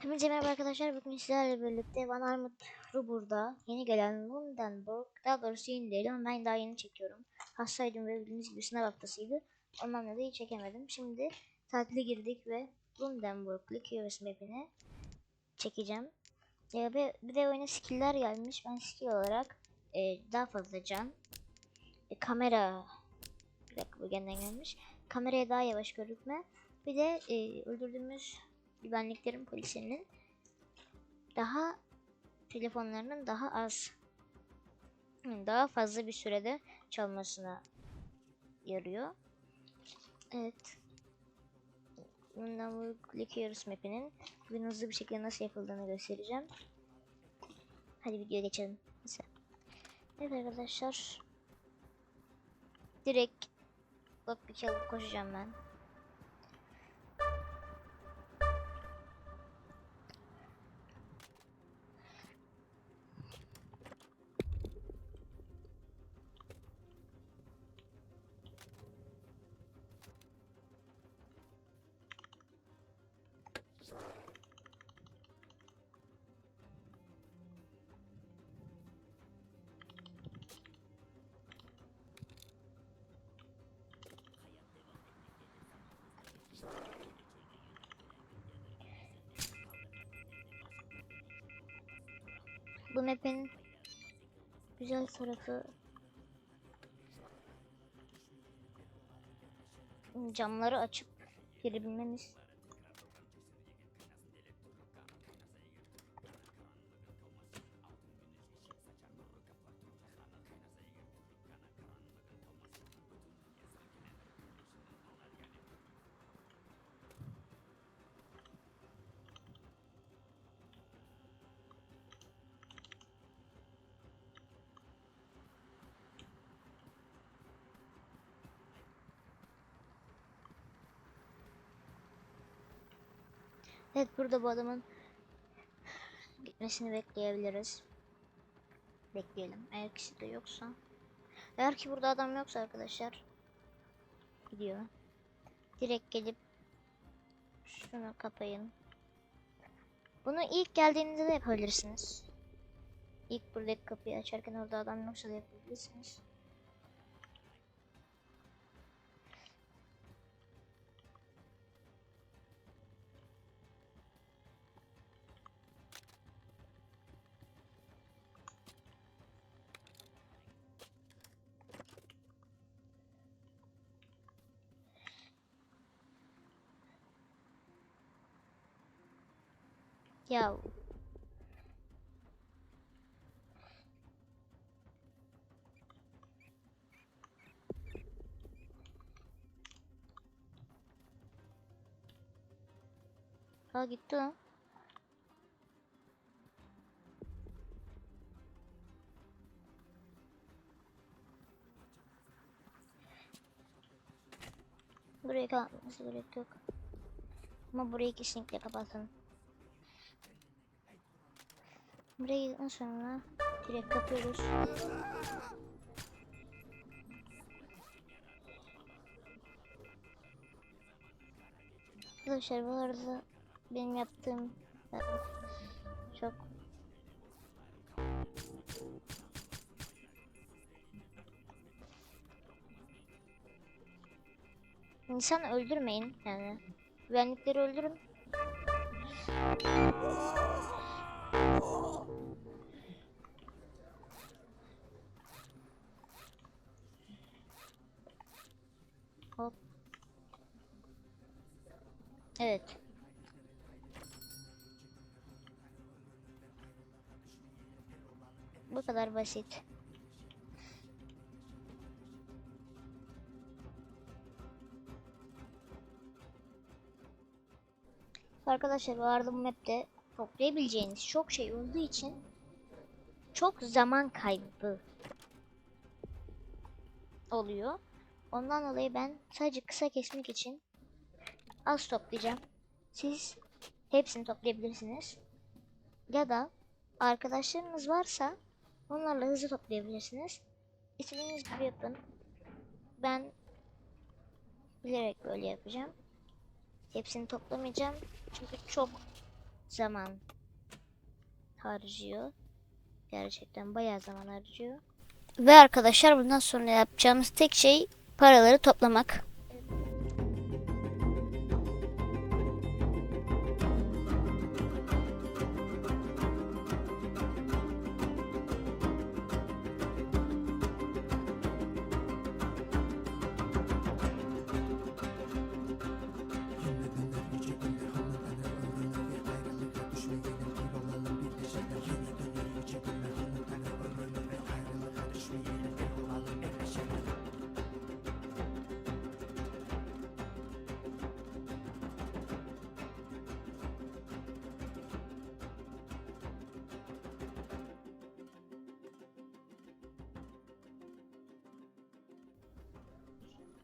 Hepinize merhaba arkadaşlar. Bugün sizlerle birlikte Van Armut burada yeni gelen Lundenburg, daha doğrusu yeni değil ama ben daha yeni çekiyorum. Hastaydım ve bildiğiniz gibi sınav haftasıydı. Ondan dolayı çekemedim. Şimdi tatile girdik ve Lundenburg Liquors map'ini çekeceğim. Ve bir de oyuna skill'ler gelmiş. Ben skill olarak e, daha fazla can, e, kamera, bir dakika bu genden gelmiş. Kameraya daha yavaş görükme. Bir de e, öldürdüğümüz güvenliklerin polisinin daha telefonlarının daha az daha fazla bir sürede çalmasına yarıyor. Evet. Bundan bu Liquors map'inin bugün hızlı bir şekilde nasıl yapıldığını göstereceğim. Hadi videoya geçelim. Mesela. Evet arkadaşlar. Direkt bak bir çalıp koşacağım ben. Bu map'in güzel tarafı camları açıp girebilmemiz. Evet burada bu adamın gitmesini bekleyebiliriz. Bekleyelim. Eğer kişi de yoksa. Eğer ki burada adam yoksa arkadaşlar gidiyor. Direkt gelip şunu kapayın. Bunu ilk geldiğinizde de yapabilirsiniz. İlk buradaki kapıyı açarken orada adam yoksa da yapabilirsiniz. Ya Ha gitti lan. Burayı kapatması gerek yok. Ama burayı kesinlikle kapatın. Buraya gittikten sonra direkt kapıyoruz. Arkadaşlar bu arada benim yaptığım çok İnsan öldürmeyin yani. Güvenlikleri öldürün. Evet. Bu kadar basit. Arkadaşlar bu map'te toplayabileceğiniz çok şey olduğu için çok zaman kaybı oluyor. Ondan dolayı ben sadece kısa kesmek için az toplayacağım. Siz hepsini toplayabilirsiniz. Ya da arkadaşlarınız varsa onlarla hızlı toplayabilirsiniz. İstediğiniz gibi yapın. Ben bilerek böyle yapacağım. Hepsini toplamayacağım. Çünkü çok zaman harcıyor. Gerçekten bayağı zaman harcıyor. Ve arkadaşlar bundan sonra yapacağımız tek şey paraları toplamak.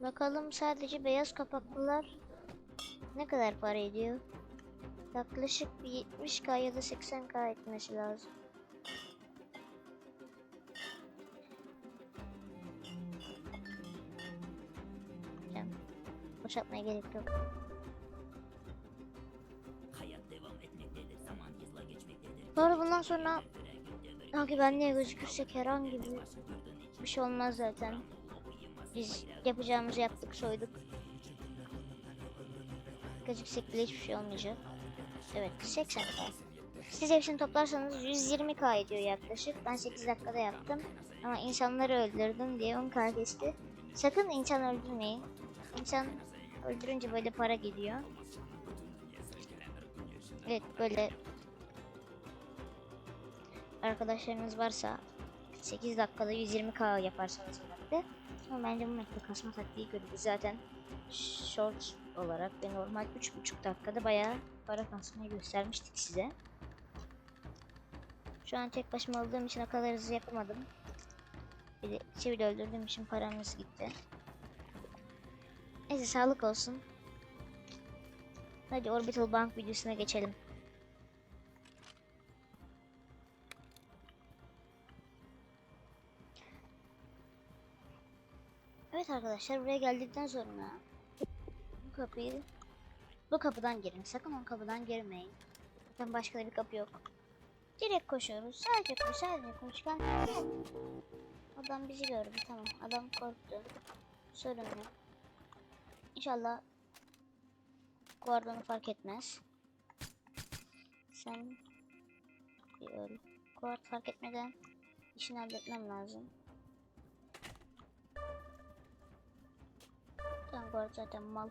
Bakalım sadece beyaz kapaklılar ne kadar para ediyor? Yaklaşık bir 70k ya da 80k etmesi lazım. Tamam. Boşaltmaya gerek yok. Arada bundan sonra hangi benliğe gözükürsek herhangi bir, bir şey olmaz zaten. Biz yapacağımızı yaptık soyduk. Gözüksek bile hiçbir şey olmayacak. Evet 80k. Siz hepsini toplarsanız 120k ediyor yaklaşık. Ben 8 dakikada yaptım. Ama insanları öldürdüm diye 10k kesti. Sakın insan öldürmeyin. İnsan öldürünce böyle para gidiyor. Evet böyle arkadaşlarınız varsa 8 dakikada 120k yaparsanız birlikte. Ama bence bu mapte kasma taktiği kötü. Zaten short olarak ve normal 3.5 dakikada bayağı para kasmayı göstermiştik size. Şu an tek başıma olduğum için o kadar hızlı yapamadım. Bir de çivili öldürdüğüm için paramız gitti. Neyse sağlık olsun. Hadi Orbital Bank videosuna geçelim. Evet arkadaşlar buraya geldikten sonra bu kapıyı bu kapıdan girin. Sakın o kapıdan girmeyin. Zaten başka bir kapı yok. Direkt koşuyoruz. Sadece koş, sadece koş. Adam bizi gördü. Tamam. Adam korktu. Sorun yok. İnşallah Guardon'u fark etmez. Sen bir öl. Guard fark etmeden işini halletmem lazım. Tamam Guard zaten mal.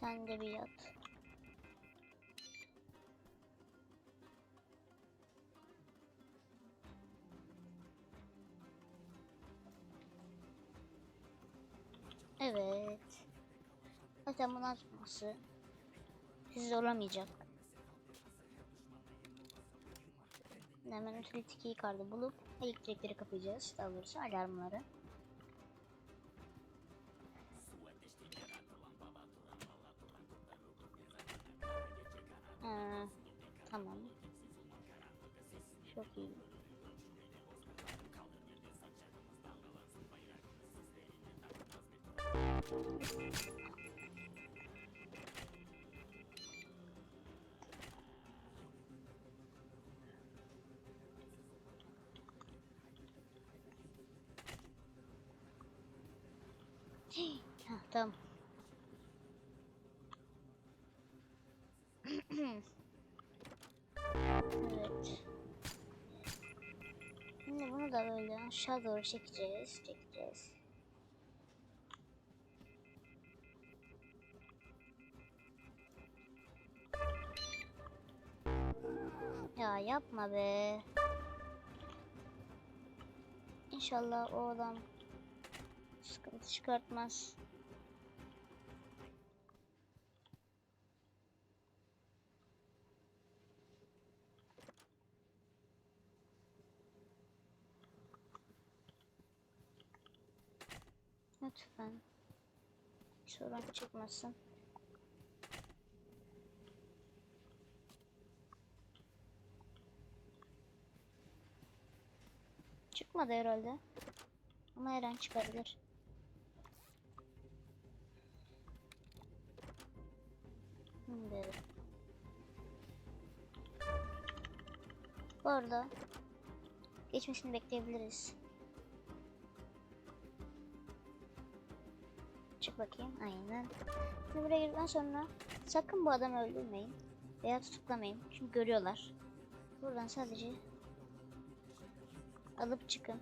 Sen de bir yat. Evet. Zaten bunu açması sizi zorlamayacak. Hemen utility key kartı bulup elektrikleri kapayacağız. Daha doğrusu alarmları. Tamam. Çok iyi. Ha, tamam. Aşağı doğru çekeceğiz, çekeceğiz. Ya yapma be. İnşallah o adam sıkıntı çıkartmaz. Lütfen. Sorun çıkmasın. Çıkmadı herhalde. Ama her an çıkabilir. Şimdi bu arada geçmesini bekleyebiliriz. Çık bakayım. Aynen. Şimdi buraya girdikten sonra sakın bu adamı öldürmeyin. Veya tutuklamayın. Çünkü görüyorlar. Buradan sadece alıp çıkın.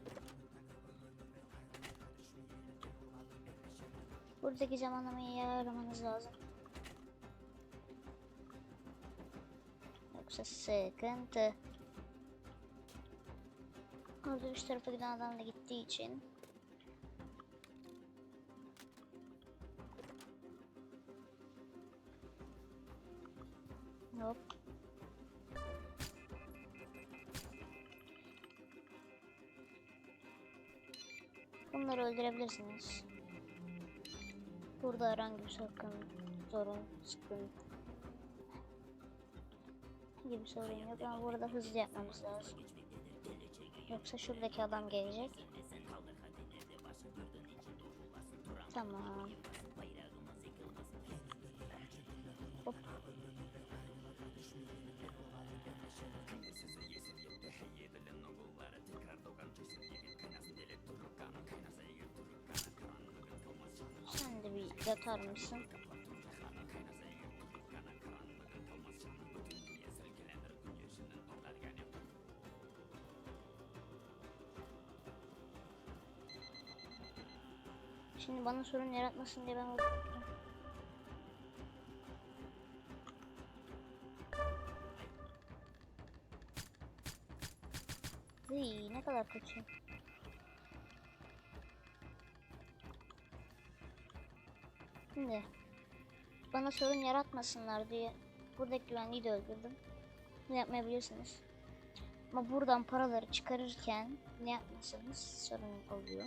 Buradaki zamanlamayı iyi ayarlamanız lazım. Yoksa sıkıntı. Orada üst tarafa giden adam da gittiği için öldürebilirsiniz. Burada herhangi bir sorun, sorun, sıkıntı gibi sorun yok ama burada hızlı yapmamız lazım. Yoksa şuradaki adam gelecek. Tamam. Hop. Yatar mısın? Şimdi bana sorun yaratmasın diye ben. Iy, ne kadar kötü. Şimdi bana sorun yaratmasınlar diye buradaki güvenliği de öldürdüm. Ne yapmayabilirsiniz. Ama buradan paraları çıkarırken ne yapmasanız sorun oluyor.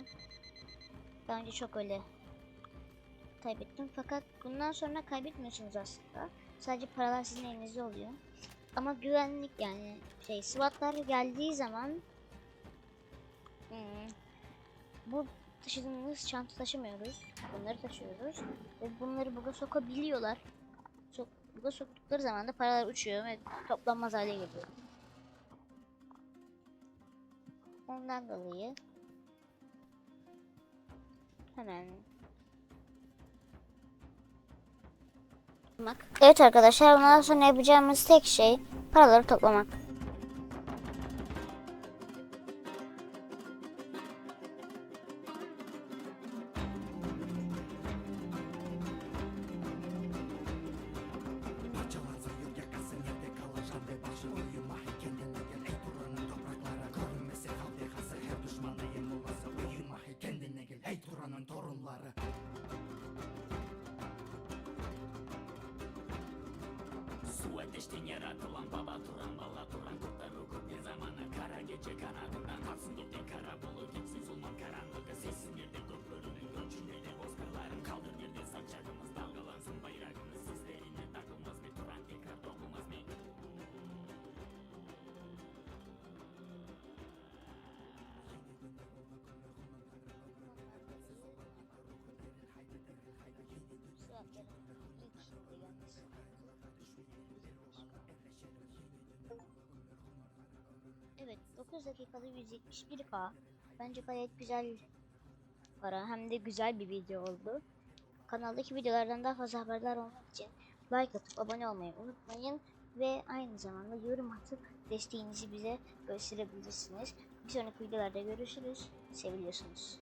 Daha önce çok öyle kaybettim. Fakat bundan sonra kaybetmiyorsunuz aslında. Sadece paralar sizin elinizde oluyor. Ama güvenlik yani şey SWAT'lar geldiği zaman hmm, bu taşıdığımız çanta taşımıyoruz. Bunları taşıyoruz. Ve bunları buga sokabiliyorlar. Sok, buga soktukları zaman da paralar uçuyor ve toplanmaz hale geliyor. Ondan dolayı hemen Evet arkadaşlar bundan sonra yapacağımız tek şey paraları toplamak. Kendine gel. Ey Turan'ın torunları. Su ateşten yaratılan baba Turan bala Turan kurtar hukuk ne zamana Kara gece kanadından. Kalsın gitti kara bulut Gitsin zulman karanlığı sessin girdi göklerinin Göçünleri bozkırların kaldır girdi saçlarımız dalgalansın Bayrağımız Evet 9 dakikada 171k. Bence gayet güzel para hem de güzel bir video oldu. Kanaldaki videolardan daha fazla haberdar olmak için like atıp abone olmayı unutmayın. Ve aynı zamanda yorum atıp desteğinizi bize gösterebilirsiniz. Bir sonraki videolarda görüşürüz. Seviliyorsunuz.